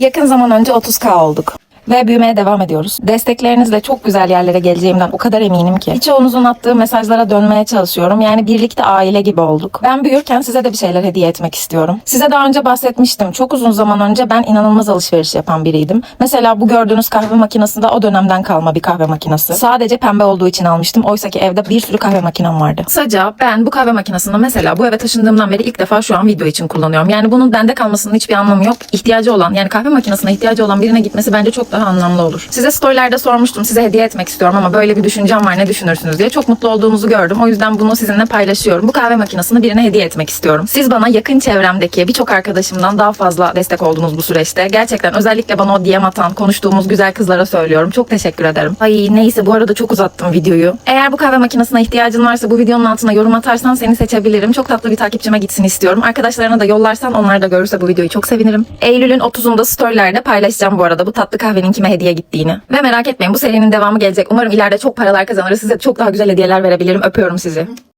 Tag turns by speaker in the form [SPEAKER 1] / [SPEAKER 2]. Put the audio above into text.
[SPEAKER 1] Yakın zaman önce 30K olduk. Ve büyümeye devam ediyoruz. Desteklerinizle çok güzel yerlere geleceğimden o kadar eminim ki. Birçoğunuzun attığı mesajlara dönmeye çalışıyorum. Yani birlikte aile gibi olduk. Ben büyürken size de bir şeyler hediye etmek istiyorum. Size daha önce bahsetmiştim. Çok uzun zaman önce ben inanılmaz alışveriş yapan biriydim. Mesela bu gördüğünüz kahve makinesi de o dönemden kalma bir kahve makinesi. Sadece pembe olduğu için almıştım. Oysa ki evde bir sürü kahve makinem vardı. Kısaca ben bu kahve makinesini mesela bu eve taşındığımdan beri ilk defa şu an video için kullanıyorum. Yani bunun bende kalmasının hiçbir anlamı yok. İhtiyacı olan yani kahve makinesine ihtiyacı olan birine gitmesi bence çok daha anlamlı olur. Size storylerde sormuştum size hediye etmek istiyorum ama böyle bir düşüncem var ne düşünürsünüz diye. Çok mutlu olduğumuzu gördüm. O yüzden bunu sizinle paylaşıyorum. Bu kahve makinesini birine hediye etmek istiyorum. Siz bana yakın çevremdeki birçok arkadaşımdan daha fazla destek oldunuz bu süreçte. Gerçekten özellikle bana o DM atan, konuştuğumuz güzel kızlara söylüyorum. Çok teşekkür ederim. Ay neyse bu arada çok uzattım videoyu. Eğer bu kahve makinesine ihtiyacın varsa bu videonun altına yorum atarsan seni seçebilirim. Çok tatlı bir takipçime gitsin istiyorum. Arkadaşlarına da yollarsan onlar da görürse bu videoyu çok sevinirim. Eylül'ün 30'unda storylerde paylaşacağım bu arada bu tatlı kahvenin kime hediye gittiğini. Ve merak etmeyin bu serinin devamı gelecek. Umarım ileride çok paralar kazanırız. Size çok daha güzel hediyeler verebilirim. Öpüyorum sizi.